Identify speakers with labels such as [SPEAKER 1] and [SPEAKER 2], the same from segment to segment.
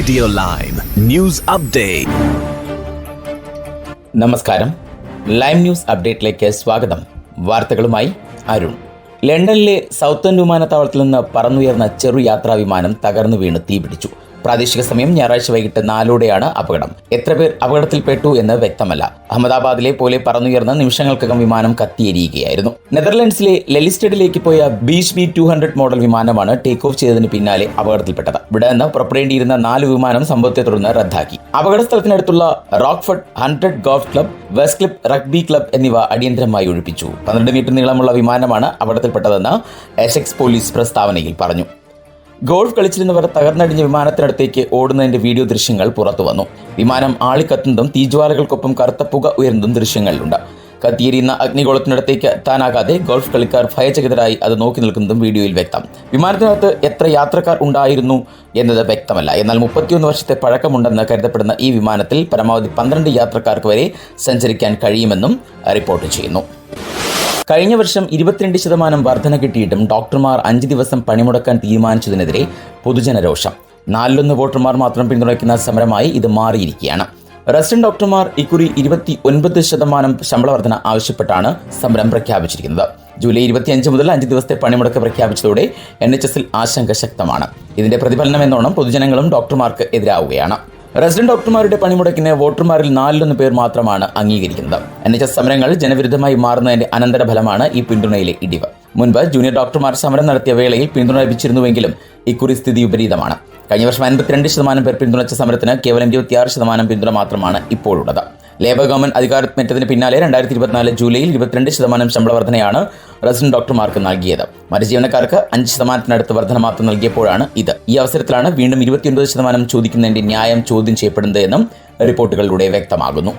[SPEAKER 1] Radio Lime news update.
[SPEAKER 2] നമസ്കാരം. Lime news അപ്ഡേറ്റിലേക്ക് സ്വാഗതം. വാർത്തകളുമായി അരുൺ. ലണ്ടനിലെ സൗത്തൻ വിമാനത്താവളത്തിൽ നിന്ന് പറന്നുയർന്ന ചെറു യാത്രാ വിമാനം തകർന്നു വീണ് തീപിടിച്ചു. പ്രാദേശിക സമയം ഞായറാഴ്ച വൈകിട്ട് നാലോടെയാണ് അപകടം. എത്ര പേർ അപകടത്തിൽപ്പെട്ടു എന്ന് വ്യക്തമല്ല. അഹമ്മദാബാദിലെ പോലെ പറന്നുയർന്ന നിമിഷങ്ങൾക്കകം വിമാനം കത്തിയെരിയുകയായിരുന്നു. നെതർലൻഡ്സിലെ ലെലിസ്റ്റഡിലേക്ക് പോയ Beech B two hundred model വിമാനമാണ് ടേക്ക് ഓഫ് ചെയ്തതിന് പിന്നാലെ അപകടത്തിൽപ്പെട്ടത്. ഇവിടെ നിന്ന് പുറപ്പെടേണ്ടിയിരുന്ന നാല് വിമാനം സംഭവത്തെ തുടർന്ന് റദ്ദാക്കി. അപകട സ്ഥലത്തിനടുത്തുള്ള Rockford Hundred Golf Club West Rugby Club എന്നിവ അടിയന്തരമായി ഒഴിപ്പിച്ചു. പന്ത്രണ്ട് മീറ്റർ നീളമുള്ള വിമാനമാണ് അപകടത്തിൽപ്പെട്ടതെന്ന് എസെക്സ് പോലീസ് പ്രസ്താവനയിൽ പറഞ്ഞു. ഗോൾഫ് കളിച്ചിരുന്നവർ തകർന്നടിഞ്ഞ വിമാനത്തിനടുത്തേക്ക് ഓടുന്നതിന്റെ വീഡിയോ ദൃശ്യങ്ങൾ പുറത്തു വന്നു. വിമാനം ആളിക്കത്തുന്നതും തീജ്വാലകൾക്കൊപ്പം കറുത്ത പുക ഉയരുന്നതും ദൃശ്യങ്ങളിലുണ്ട്. കത്തിയെരിയുന്ന അഗ്നിഗോളത്തിനടുത്തേക്ക് എത്താനാകാതെ ഗോൾഫ് കളിക്കാർ ഭയചകിതരായി അത് നോക്കി നിൽക്കുന്നതും വീഡിയോയിൽ വ്യക്തം. വിമാനത്തിനകത്ത് എത്ര യാത്രക്കാർ ഉണ്ടായിരുന്നു എന്നത് വ്യക്തമല്ല. എന്നാൽ മുപ്പത്തിയൊന്ന് വർഷത്തെ പഴക്കമുണ്ടെന്ന് കരുതപ്പെടുന്ന ഈ വിമാനത്തിൽ പരമാവധി പന്ത്രണ്ട് യാത്രക്കാർക്ക് വരെ സഞ്ചരിക്കാൻ കഴിയുമെന്നും റിപ്പോർട്ട് ചെയ്യുന്നു. കഴിഞ്ഞ വർഷം ഇരുപത്തിരണ്ട് ശതമാനം വർധന കിട്ടിയിട്ടും ഡോക്ടർമാർ അഞ്ച് ദിവസം പണിമുടക്കാൻ തീരുമാനിച്ചതിനെതിരെ പൊതുജനരോഷം. നാലിലൊന്ന് വോട്ടർമാർ മാത്രം പിന്തുണയ്ക്കുന്ന സമരമായി ഇത് മാറിയിരിക്കുകയാണ്. റെസിഡന്റ് ഡോക്ടർമാർ ഇക്കുറി ഇരുപത്തി ഒൻപത് ശതമാനം ശമ്പള വർധന ആവശ്യപ്പെട്ടാണ് സമരം പ്രഖ്യാപിച്ചിരിക്കുന്നത്. ജൂലൈ ഇരുപത്തിയഞ്ച് മുതൽ അഞ്ച് ദിവസത്തെ പണിമുടക്ക് പ്രഖ്യാപിച്ചതോടെ എൻ എച്ച് എസിൽ ആശങ്ക ശക്തമാണ്. ഇതിന്റെ പ്രതിഫലനം എന്നോണം പൊതുജനങ്ങളും ഡോക്ടർമാർക്ക് എതിരാവുകയാണ്. റെസിഡന്റ് ഡോക്ടർമാരുടെ പണിമുടക്കിന് വോട്ടർമാരിൽ നാലിലൊന്ന് പേർ മാത്രമാണ് അംഗീകരിക്കുന്നത്. എൻ എച്ച് എസ് സമരങ്ങൾ ജനവിരുദ്ധമായി മാറുന്നതിന്റെ അനന്തരഫലമാണ് ഈ പിന്തുണയിലെ ഇടിവ്. മുൻപ് ജൂനിയർ ഡോക്ടർമാർ സമരം നടത്തിയ വേളയിൽ പിന്തുണ ലഭിച്ചിരുന്നുവെങ്കിലും ഇക്കുറി സ്ഥിതി വിപരീതമാണ്. കഴിഞ്ഞ വർഷം അൻപത്തിരണ്ട് ശതമാനം പേർ പിന്തുണച്ച സമരത്തിന് കേവലം ഇരുപത്തിയാറ് ശതമാനം പിന്തുണ മാത്രമാണ് ഇപ്പോഴുള്ളത്. ലേബർ ഗവൺമെന്റ് അധികാരമേറ്റതിന് പിന്നാലെ രണ്ടായിരത്തി ഇരുപത്തിനാല് ജൂലൈയിൽ ഇരുപത്തിരണ്ട് ശതമാനം ശമ്പള വർധനയാണ് റെസിഡന്റ് ഡോക്ടർമാർക്ക് നൽകിയത്. മറ്റ് ജീവനക്കാർക്ക് അഞ്ച് ശതമാനത്തിനടുത്ത് വർധന മാത്രം നൽകിയപ്പോഴാണ് ഇത്. ഈ അവസരത്തിലാണ് വീണ്ടും ഇരുപത്തിയൊൻപത് ശതമാനം ചോദിക്കുന്നതിന്റെ ന്യായം ചോദ്യം ചെയ്യപ്പെടുന്നത് എന്നും റിപ്പോർട്ടുകളിലൂടെ വ്യക്തമാകുന്നു.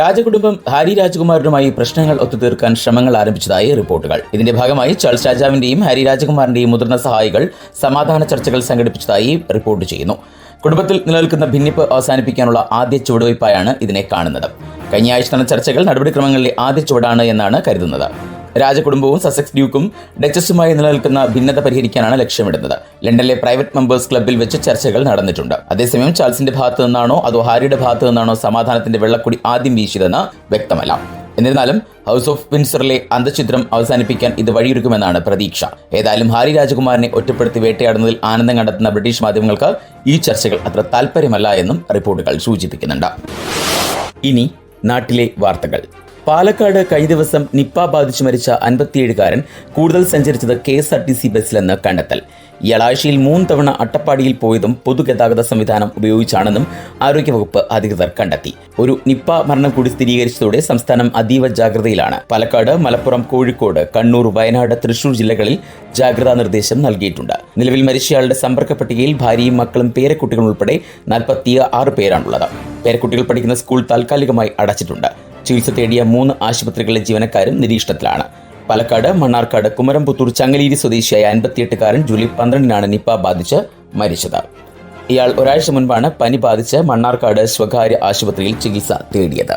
[SPEAKER 2] രാജകുടുംബം ഹാരി രാജകുമാരനുമായി പ്രശ്നങ്ങൾ ഒത്തുതീർക്കാൻ ശ്രമങ്ങൾ ആരംഭിച്ചതായി റിപ്പോർട്ടുകൾ. ഇതിന്റെ ഭാഗമായി ചാൾസ് രാജാവിന്റെയും ഹാരി രാജകുമാരന്റെയും മുതിർന്ന സഹായികൾ സമാധാന ചർച്ചകൾ സംഘടിപ്പിച്ചതായി റിപ്പോർട്ട് ചെയ്യുന്നു. കുടുംബത്തിൽ നിലനിൽക്കുന്ന ഭിന്നിപ്പ് അവസാനിപ്പിക്കാനുള്ള ആദ്യ ചുവടുവയ്പായാണ് ഇതിനെ കാണുന്നത്. കഴിഞ്ഞ ആഴ്ച നടന്ന ചർച്ചകൾ നടപടിക്രമങ്ങളിലെ ആദ്യ ചുവടാണ് എന്നാണ് കരുതുന്നത്. രാജകുടുംബവും സസെക്സ് ഡ്യൂക്കും ഡച്ചസുമായി നിലനിൽക്കുന്ന ഭിന്നത പരിഹരിക്കാനാണ് ലക്ഷ്യമിടുന്നത്. ലണ്ടനിലെ പ്രൈവറ്റ് മെമ്പേഴ്സ് ക്ലബ്ബിൽ വെച്ച് ചർച്ചകൾ നടന്നിട്ടുണ്ട്. അതേസമയം ചാൾസിന്റെ ഭാഗത്തു നിന്നാണോ അതോ ഹാരിയുടെ ഭാഗത്തു നിന്നാണോ സമാധാനത്തിന്റെ വെള്ളക്കുടി ആദ്യം വീശിയതെന്ന് വ്യക്തമല്ല. എന്നിരുന്നാലും ഹൗസ് ഓഫ് വിൻസറിലെ അന്തചിത്രം അവസാനിപ്പിക്കാൻ ഇത് വഴിയൊരുക്കുമെന്നാണ് പ്രതീക്ഷ. ഏതായാലും ഹാരി രാജകുമാരനെ ഒറ്റപ്പെടുത്തി വേട്ടയാടുന്നതിൽ ആനന്ദം കണ്ടെത്തുന്ന ബ്രിട്ടീഷ് മാധ്യമങ്ങൾക്ക് ഈ ചർച്ചകൾ അത്ര താല്പര്യമല്ല എന്നും റിപ്പോർട്ടുകൾ സൂചിപ്പിക്കുന്നുണ്ട്. ഇനി നാട്ടിലെ വാർത്തകൾ. പാലക്കാട് കഴിഞ്ഞ ദിവസം നിപ്പ ബാധിച്ച് മരിച്ച അൻപത്തിയേഴുകാരൻ കൂടുതൽ സഞ്ചരിച്ചത് K S R T C ബസ്സിലെന്ന് കണ്ടെത്തൽ. ഇയാൾ ആഴ്ചയിൽ മൂന്ന് തവണ അട്ടപ്പാടിയിൽ പോയതും പൊതുഗതാഗത സംവിധാനം ഉപയോഗിച്ചാണെന്നും ആരോഗ്യവകുപ്പ് അധികൃതർ കണ്ടെത്തി. ഒരു നിപ്പ മരണം കൂടി സ്ഥിരീകരിച്ചതോടെ സംസ്ഥാനം അതീവ ജാഗ്രതയിലാണ്. പാലക്കാട് മലപ്പുറം കോഴിക്കോട് കണ്ണൂർ വയനാട് തൃശൂർ ജില്ലകളിൽ ജാഗ്രതാ നിർദ്ദേശം നൽകിയിട്ടുണ്ട്. നിലവിൽ മരിച്ചയാളുടെ സമ്പർക്ക പട്ടികയിൽ ഭാര്യയും മക്കളും പേരക്കുട്ടികളും ഉൾപ്പെടെ നാൽപ്പത്തി ആറ് പേരാണുള്ളത്. പേരക്കുട്ടികൾ പഠിക്കുന്ന സ്കൂൾ താൽക്കാലികമായി അടച്ചിട്ടുണ്ട്. ചികിത്സ തേടിയ മൂന്ന് ആശുപത്രികളിലെ ജീവനക്കാരും നിരീക്ഷണത്തിലാണ്. പാലക്കാട് മണ്ണാർക്കാട് കുമരംപുത്തൂർ ചങ്ങലീരി സ്വദേശിയായ അൻപത്തിയെട്ടുകാരൻ ജൂലൈ പന്ത്രണ്ടിനാണ് നിപ്പ ബാധിച്ച് മരിച്ചത്. ഇയാൾ ഒരാഴ്ച മുൻപാണ് പനി ബാധിച്ച് മണ്ണാർക്കാട് സ്വകാര്യ ആശുപത്രിയിൽ ചികിത്സ തേടിയത്.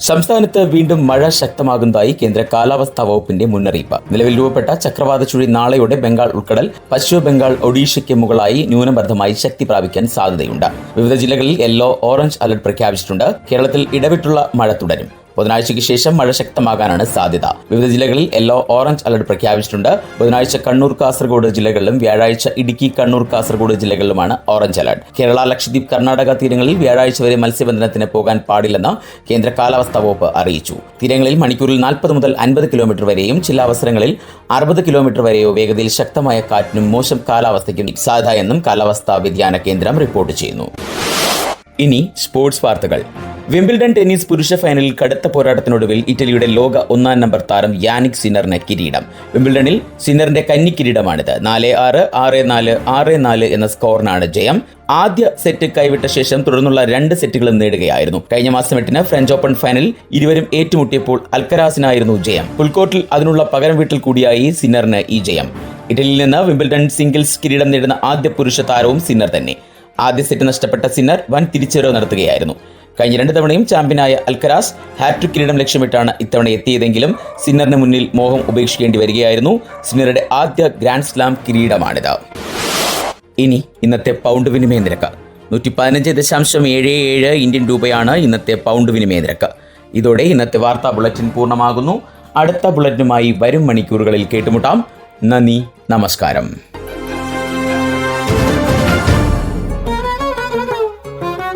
[SPEAKER 2] സംസ്ഥാനത്ത് വീണ്ടും മഴ ശക്തമാകുന്നതായി കേന്ദ്ര കാലാവസ്ഥാ വകുപ്പിന്റെ മുന്നറിയിപ്പ്. നിലവിൽ രൂപപ്പെട്ട ചക്രവാത ചുഴി നാളെയോടെ ബംഗാൾ ഉൾക്കടൽ പശ്ചിമ ബംഗാൾ ഒഡീഷയ്ക്ക് മുകളായി ന്യൂനമർദ്ദമായി ശക്തി പ്രാപിക്കാൻ സാധ്യതയുണ്ട്. വിവിധ ജില്ലകളിൽ യെല്ലോ ഓറഞ്ച് അലർട്ട് പ്രഖ്യാപിച്ചിട്ടുണ്ട്. കേരളത്തിൽ ഇടവിട്ടുള്ള മഴ തുടരും. ബുധനാഴ്ചയ്ക്ക് ശേഷം മഴ ശക്തമാകാനാണ് സാധ്യത. വിവിധ ജില്ലകളിൽ യെല്ലോ ഓറഞ്ച് അലർട്ട് പ്രഖ്യാപിച്ചിട്ടുണ്ട്. ബുധനാഴ്ച കണ്ണൂർ കാസർഗോഡ് ജില്ലകളിലും വ്യാഴാഴ്ച ഇടുക്കി കണ്ണൂർ കാസർഗോഡ് ജില്ലകളിലുമാണ് ഓറഞ്ച് അലർട്ട്. കേരള ലക്ഷദ്വീപ് കർണാടക തീരങ്ങളിൽ വ്യാഴാഴ്ച വരെ മത്സ്യബന്ധനത്തിന് പോകാൻ പാടില്ലെന്ന് കേന്ദ്ര കാലാവസ്ഥാ വകുപ്പ് അറിയിച്ചു. തീരങ്ങളിൽ മണിക്കൂറിൽ നാൽപ്പത് മുതൽ അൻപത് കിലോമീറ്റർ വരെയും ചില അവസരങ്ങളിൽ അറുപത് കിലോമീറ്റർ വരെയോ വേഗതയിൽ ശക്തമായ കാറ്റിനും മോശം കാലാവസ്ഥയ്ക്കും സാധ്യത എന്നും കാലാവസ്ഥാ വ്യതിയാന കേന്ദ്രം റിപ്പോർട്ട് ചെയ്യുന്നു. ഇനി സ്പോർട്സ് വാർത്തകൾ. വിംബിൾഡൺ ടെന്നീസ് പുരുഷ ഫൈനലിൽ കടുത്ത പോരാട്ടത്തിനൊടുവിൽ ഇറ്റലിയുടെ ലോക ഒന്നാം നമ്പർ താരം യാനിക് സിന്നറിന് കിരീടം. വിംബിൾഡണിൽ സിന്നറിന്റെ കന്നി കിരീടമാണിത്. നാല് ആറ് ആറ് നാല് ആറ് നാല് എന്ന സ്കോറിനാണ് ജയം. ആദ്യ സെറ്റ് കൈവിട്ട ശേഷം തുടർന്നുള്ള രണ്ട് സെറ്റുകളും നേടുകയായിരുന്നു. കഴിഞ്ഞ മാസം എട്ടിന് ഫ്രഞ്ച് ഓപ്പൺ ഫൈനലിൽ ഇരുവരും ഏറ്റുമുട്ടിയപ്പോൾ അൽക്കരാസിനായിരുന്നു ജയം. പുൽക്കോട്ടിൽ അതിനുള്ള പകരം വീട്ടിൽ കൂടിയായി സിന്നറിന് ഈ ജയം. ഇറ്റലിയിൽ നിന്ന് വിംബിൾഡൺ സിംഗിൾസ് കിരീടം നേടുന്ന ആദ്യ പുരുഷ താരവും സിന്നർ തന്നെ. ആദ്യ സെറ്റ് നഷ്ടപ്പെട്ട സിന്നർ വൻ തിരിച്ചുവരവ് നടത്തുകയായിരുന്നു. കഴിഞ്ഞ രണ്ട് തവണയും ചാമ്പ്യനായ അൽക്കരാസ് ഹാട്രിക് കിരീടം ലക്ഷ്യമിട്ടാണ് ഇത്തവണ എത്തിയതെങ്കിലും സിന്നറിന് മുന്നിൽ മോഹം ഉപേക്ഷിക്കേണ്ടി വരികയായിരുന്നു. സിന്നറുടെ ആദ്യ ഗ്രാൻഡ് സ്ലാം കിരീടമാണിത്. ഇനി ഇന്നത്തെ പൗണ്ട് വിനിമയ നിരക്ക്. നൂറ്റി പതിനഞ്ച് ദശാംശം ഏഴ് ഏഴ് ഇന്ത്യൻ രൂപയാണ് ഇന്നത്തെ പൗണ്ട് വിനിമയ നിരക്ക്. ഇതോടെ ഇന്നത്തെ വാർത്താ ബുള്ളറ്റിൻ പൂർണമാകുന്നു. അടുത്ത ബുള്ളറ്റിനുമായി വരും മണിക്കൂറുകളിൽ കേട്ടുമുട്ടാം. നന്ദി നമസ്കാരം.